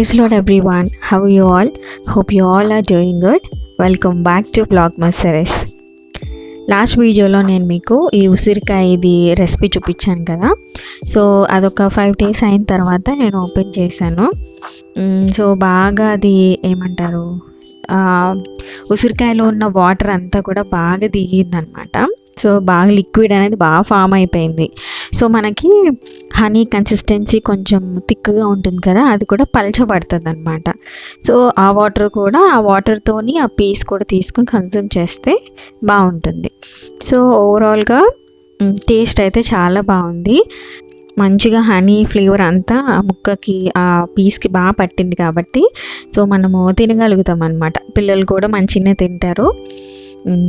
Praise Lord everyone. How you all hope you all are are doing welcome Welcome to to Vlogmas last వీడియోలో నేను మీకు ఈ ఉసిరికాయ ఇది రెసిపీ చూపించాను కదా. సో అదొక ఫైవ్ డేస్ అయిన తర్వాత నేను ఓపెన్ చేశాను. Mm, సో బాగా అది ఏమంటారు? ఉసిరికాయలో ఉన్న వాటర్ అంతా కూడా బాగా దిగిందనమాట సో బాగా లిక్విడ్ అనేది బాగా ఫామ్ అయిపోయింది. సో మనకి హనీ కన్సిస్టెన్సీ కొంచెం థిక్గా ఉంటుంది కదా అది కూడా పలచబడుతుంది అనమాట సో ఆ వాటర్ కూడా ఆ వాటర్తోని ఆ పీస్ కూడా తీసుకుని కన్జ్యూమ్ చేస్తే బాగుంటుంది. సో ఓవరాల్గా టేస్ట్ అయితే చాలా బాగుంది. మంచిగా హనీ ఫ్లేవర్ అంతా ఆ ముక్కకి ఆ పీస్కి బాగా పట్టింది కాబట్టి సో మనము తినగలుగుతాం అనమాట పిల్లలు కూడా మంచిగానే తింటారు.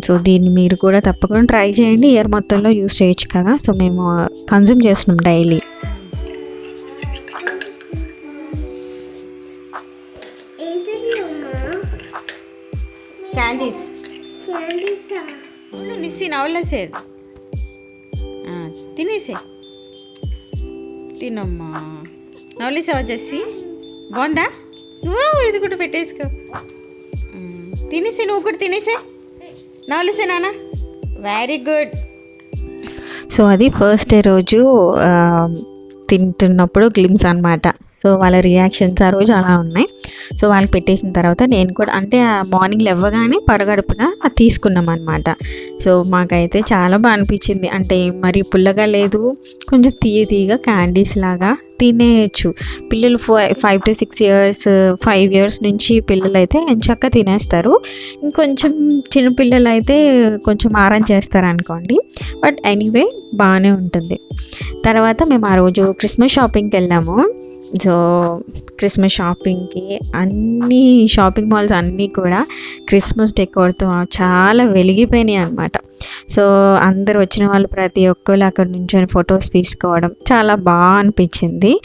సో దీన్ని మీరు కూడా తప్పకుండా ట్రై చేయండి. ఇయర్ మొత్తంలో యూస్ చేయొచ్చు కదా. సో మేము కన్జ్యూమ్ చేస్తున్నాం డైలీ క్యాండీస్ నిస్సి నవ్వలేసేది తినేసే. తినమ్మా. నవ్వలేసావా జెస్సి? బాగుందా? నువ్వు ఇది కూడా పెట్టేసుకో? తినేసే నువ్వు కూడా తినేసే. నవ్వలేసే వెరీ గుడ్ సో అది ఫస్ట్ డే రోజు తింటున్నప్పుడు గ్లిమ్స్ అన్నమాట. సో వాళ్ళ రియాక్షన్స్ ఆ రోజు అలా ఉన్నాయి. సో వాళ్ళకి పెట్టేసిన తర్వాత నేను కూడా అంటే మార్నింగ్ లేవగానే పరగడుపున తీసుకున్నాం అనమాట సో మాకైతే చాలా బాగా అనిపించింది. అంటే మరి పుల్లగా లేదు కొంచెం తీయ తీయగా క్యాండీస్ లాగా తినేయచ్చు. పిల్లలు five to six years five years నుంచి పిల్లలు అయితే ఎంచక్క తినేస్తారు. ఇంకొంచెం చిన్నపిల్లలు అయితే కొంచెం ఆరం చేస్తారు అనుకోండి. బట్ ఎనీవే బాగానే ఉంటుంది. తర్వాత మేము ఆ రోజు క్రిస్మస్ షాపింగ్కి వెళ్ళాము. సో క్రిస్మస్ షాపింగ్కి అన్ని షాపింగ్ మాల్స్ అన్నీ కూడా క్రిస్మస్ డెకోర్తో చాలా వెలిగిపోయినాయి అనమాట సో అందరు వచ్చిన వాళ్ళు ప్రతి ఒక్కరు అక్కడ నుంచొని ఫొటోస్ తీసుకోవడం చాలా బాగా అనిపించింది.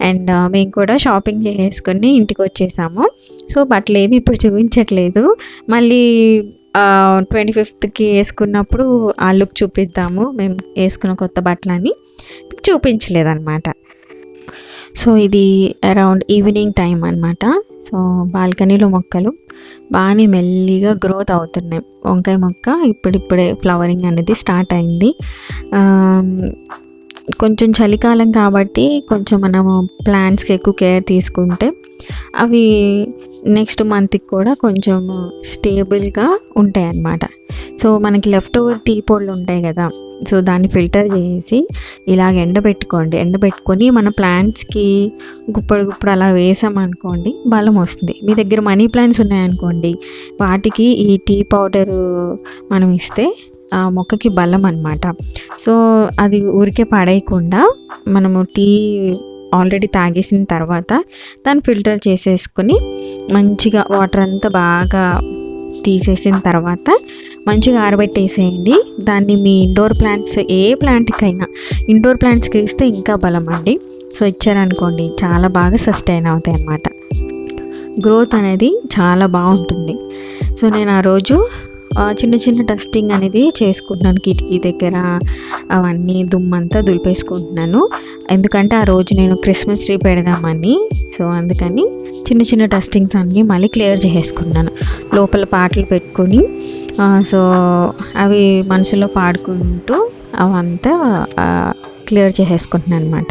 అండ్ uh, మేము కూడా షాపింగ్ చేసుకొని ఇంటికి వచ్చేసాము. సో బట్టలు ఏవి ఇప్పుడు చూపించట్లేదు. మళ్ళీ ట్వంటీ ఫిఫ్త్కి వేసుకున్నప్పుడు ఆ లుక్ చూపిద్దాము. మేము వేసుకున్న కొత్త బట్టలని చూపించలేదన్నమాట. సో ఇది అరౌండ్ ఈవినింగ్ టైం అనమాట సో బాల్కనీలో మొక్కలు బాగానే మెల్లిగా గ్రోత్ అవుతున్నాయి. వంకాయ మొక్క ఇప్పుడిప్పుడే ఫ్లవరింగ్ అనేది స్టార్ట్ అయింది. కొంచెం చలికాలం కాబట్టి కొంచెం మనము ప్లాంట్స్కి ఎక్కువ కేర్ తీసుకుంటే అవి నెక్స్ట్ మంత్కి కూడా కొంచెం స్టేబుల్గా ఉంటాయి అన్నమాట సో మనకి లెఫ్ట్ ఓవర్ టీ పొడులు ఉంటాయి కదా. సో దాన్ని ఫిల్టర్ చేసి ఇలాగ ఎండబెట్టుకోండి ఎండబెట్టుకొని మన ప్లాంట్స్కి గుప్పడు గుప్పుడు అలా వేసామనుకోండి బలం వస్తుంది. మీ దగ్గర మనీ ప్లాంట్స్ ఉన్నాయనుకోండి వాటికి ఈ టీ పౌడరు మనం ఇస్తే ఆ మొక్కకి బలం అన్నమాట. సో అది ఊరికే పడేయకుండా మనము టీ ఆల్రెడీ తాగేసిన తర్వాత దాన్ని ఫిల్టర్ చేసేసుకొని మంచిగా వాటర్ అంతా బాగా తీసేసిన తర్వాత మంచిగా ఆరబెట్టేసేయండి. దాన్ని మీ ఇండోర్ ప్లాంట్స్ ఏ ప్లాంట్కైనా ఇండోర్ ప్లాంట్స్కి ఇస్తే ఇంకా బలం అండి. సో ఇచ్చారనుకోండి చాలా బాగా సస్టైన్ అవుతాయి అన్నమాట. గ్రోత్ అనేది చాలా బాగుంటుంది. సో నేను ఆ రోజు చిన్న చిన్న డస్టింగ్ అనేది చేసుకుంటున్నాను. కిటికీ దగ్గర అవన్నీ దుమ్మంతా దులిపేసుకుంటున్నాను. ఎందుకంటే ఆ రోజు నేను క్రిస్మస్ ట్రీ పెడదామని సో అందుకని చిన్న చిన్న టెస్టింగ్స్ అన్నీ మళ్ళీ క్లియర్ చేసేసుకున్నాను. లోపల పాటలు పెట్టుకొని సో అవి మనసులో పాడుకుంటూ అవంతా క్లియర్ చేసేసుకుంటున్నాను అనమాట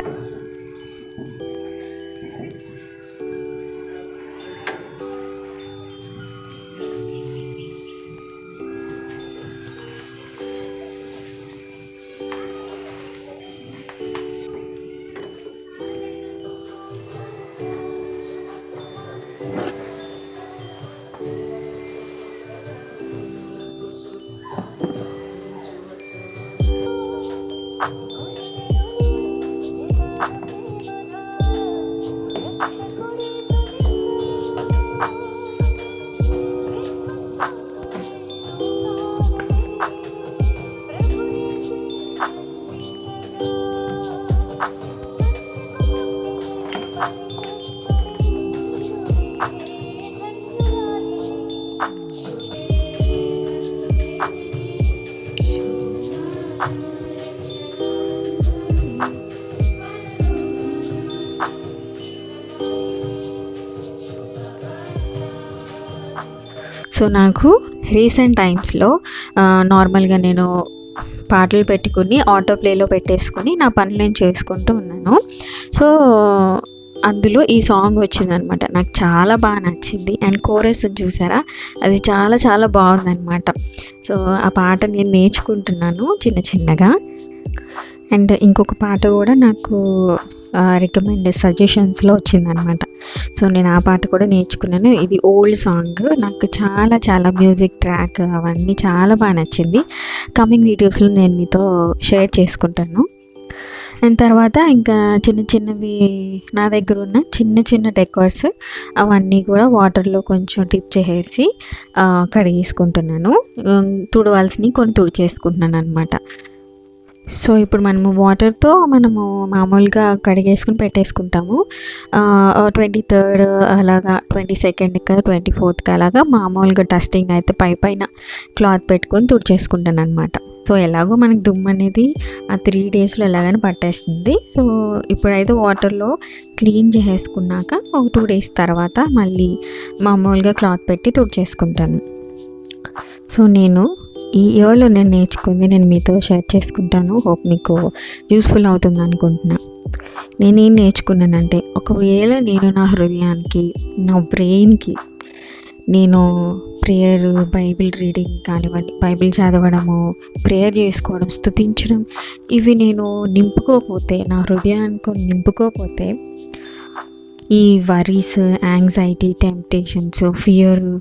సో నాకు రీసెంట్ టైమ్స్లో నార్మల్గా నేను పాటలు పెట్టుకుని ఆటో ప్లేలో పెట్టేసుకుని నా పనులు నేను చేసుకుంటూ ఉన్నాను. సో అందులో ఈ సాంగ్ వచ్చిందనమాట. నాకు చాలా బాగా నచ్చింది. అండ్ కోరస్ చూసారా? అది చాలా చాలా బాగుందన్నమాట సో ఆ పాట నేను నేర్చుకుంటున్నాను చిన్న చిన్నగా. అండ్ ఇంకొక పాట కూడా నాకు రికమెండ్ సజెషన్స్లో వచ్చిందనమాట సో నేను ఆ పాట కూడా నేర్చుకున్నాను. ఇది ఓల్డ్ సాంగ్ నాకు చాలా చాలా మ్యూజిక్ ట్రాక్ అవన్నీ చాలా బాగా నచ్చింది. కమింగ్ వీడియోస్లో నేను మీతో షేర్ చేసుకుంటాను. అండ్ తర్వాత ఇంకా చిన్న చిన్నవి నా దగ్గర ఉన్న చిన్న చిన్న డెకార్స్ అవన్నీ కూడా వాటర్లో కొంచెం టిప్ చేసేసి కడిగేసుకుంటున్నాను. తుడవాల్సినవి కొన్ని తుడిచేసుకుంటున్నాను అనమాట సో ఇప్పుడు మనము వాటర్తో మనము మామూలుగా కడిగేసుకుని పెట్టేసుకుంటాము. ట్వంటీ థర్డ్ అలాగా ట్వంటీ సెకండ్కి ట్వంటీ ఫోర్త్కి అలాగా మామూలుగా డస్టింగ్ అయితే పై పైన క్లాత్ పెట్టుకొని తుడిచేసుకుంటాను అనమాట సో ఎలాగో మనకి దుమ్ము అనేది ఆ త్రీ డేస్లో ఎలాగైనా పట్టేస్తుంది. సో ఇప్పుడైతే వాటర్లో క్లీన్ చేసేసుకున్నాక ఒక టూ డేస్ తర్వాత మళ్ళీ మామూలుగా క్లాత్ పెట్టి తుడిచేసుకుంటాను. సో నేను ఈ ఇయర్లో నేను నేర్చుకుంది నేను మీతో షేర్ చేసుకుంటాను. హోప్ మీకు యూస్ఫుల్ అవుతుంది అనుకుంటున్నా. నేనేం నేర్చుకున్నానంటే ఒకవేళ నేను నా హృదయానికి నా బ్రెయిన్కి నేను ప్రేయర్ బైబిల్ రీడింగ్ కానివ్వండి బైబిల్ చదవడము ప్రేయర్ చేసుకోవడం స్తుతించడం ఇవి నేను నింపుకోకపోతే నా హృదయానికి నింపుకోకపోతే ఈ వరీస్ యాంగ్జైటీ టెంప్టేషన్స్ ఫియర్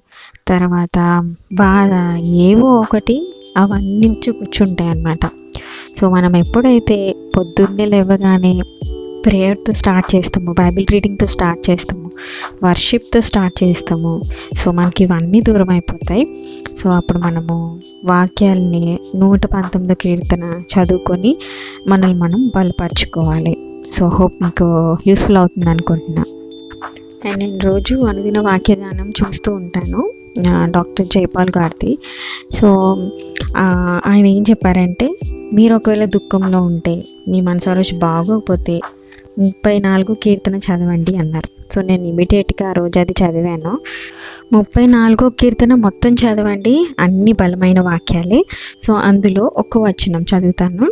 తర్వాత బాధ ఏవో ఒకటి అవన్నీ వచ్చి కూర్చుంటాయి అన్నమాట. సో మనం ఎప్పుడైతే పొద్దున్నే లేవగానే ప్రేయర్తో స్టార్ట్ చేస్తాము బైబిల్ రీడింగ్తో స్టార్ట్ చేస్తాము వర్షిప్తో స్టార్ట్ చేస్తాము సో మనకి ఇవన్నీ దూరం అయిపోతాయి. సో అప్పుడు మనము వాక్యాల్ని నూట పంతొమ్మిది కీర్తన చదువుకొని మనల్ని మనం బలపరచుకోవాలి. సో హోప్ మీకు యూస్ఫుల్ అవుతుంది అనుకుంటున్నాను అండ్ నేను రోజు అనుదిన వాక్యదానం చూస్తూ ఉంటాను డాక్టర్ జైపాల్ గారిది. సో ఆయన ఏం చెప్పారంటే మీరు ఒకవేళ దుఃఖంలో ఉంటే మీ మనసు బాగోకపోతే ముప్పై నాలుగు కీర్తన చదవండి అన్నారు. సో నేను ఇమీడియట్గా ఆ రోజు అది చదివాను. ముప్పై నాలుగో కీర్తన మొత్తం చదవండి అన్ని బలమైన వాక్యాలే. సో అందులో ఒక్క వచనం చదువుతాను.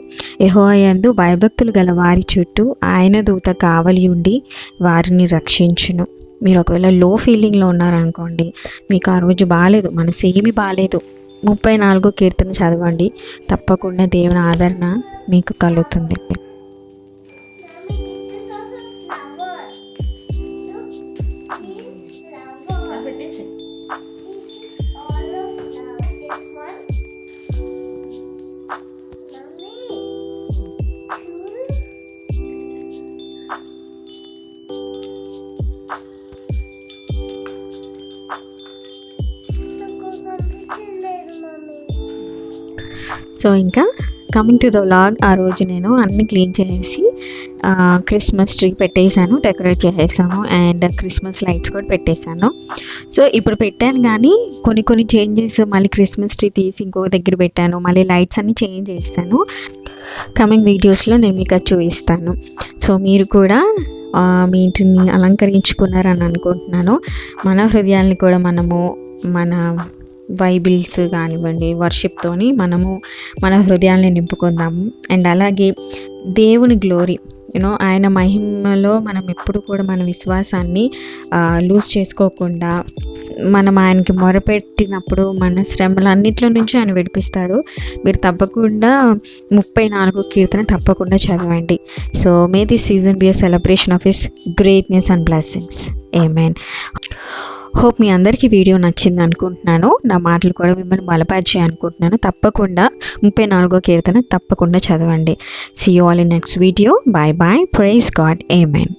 యందు భయభక్తులు గల వారి చుట్టూ ఆయన దూత కావలి ఉండి వారిని రక్షించును. మీరు ఒకవేళ లో ఫీలింగ్లో ఉన్నారనుకోండి మీకు ఆ రోజు బాగాలేదు మనసు ఏమి బాగాలేదు ముప్పై నాలుగో కీర్తన చదవండి. తప్పకుండా దేవుని ఆదరణ మీకు కలుగుతుంది. సో ఇంకా కమింగ్ టు ద వ్లాగ్ ఆ రోజు నేను అన్ని క్లీన్ చేసి క్రిస్మస్ ట్రీ పెట్టేశాను డెకరేట్ చేసేసాను అండ్ క్రిస్మస్ లైట్స్ కూడా పెట్టేశాను. సో ఇప్పుడు పెట్టాను కానీ కొన్ని కొన్ని చేంజెస్ మళ్ళీ క్రిస్మస్ ట్రీ తీసి ఇంకో దగ్గర పెట్టాను మళ్ళీ లైట్స్ అన్ని చేంజ్ చేస్తాను. కమింగ్ వీడియోస్లో నేను మీకు అది చూపిస్తాను. సో మీరు కూడా మీ ఇంటిని అలంకరించుకున్నారని అనుకుంటున్నాను. మన హృదయాల్ని కూడా మనము మన బైబిల్స్ కానివ్వండి వర్షిప్తోని మనము మన హృదయాల్ని నింపుకుందాము. అండ్ అలాగే దేవుని గ్లోరీ యూనో ఆయన మహిమలో మనం ఎప్పుడు కూడా మన విశ్వాసాన్ని లూజ్ చేసుకోకుండా మనం ఆయనకి మొరపెట్టినప్పుడు మన శ్రమలన్నింటిలో నుంచి ఆయన విడిపిస్తాడు. మీరు తప్పకుండా ముప్పై నాలుగు కీర్తన తప్పకుండా చదవండి. So may this season be a celebration of his greatness and blessings amen hope మీ అందరికీ వీడియో నచ్చింది అనుకుంటున్నాను. నా మాటలు కూడా మిమ్మల్ని బలపరిచాయి అనుకుంటున్నాను. తప్పకుండా ముప్పై నాలుగో కీర్తన తప్పకుండా చదవండి. See you all in next video bye bye praise God amen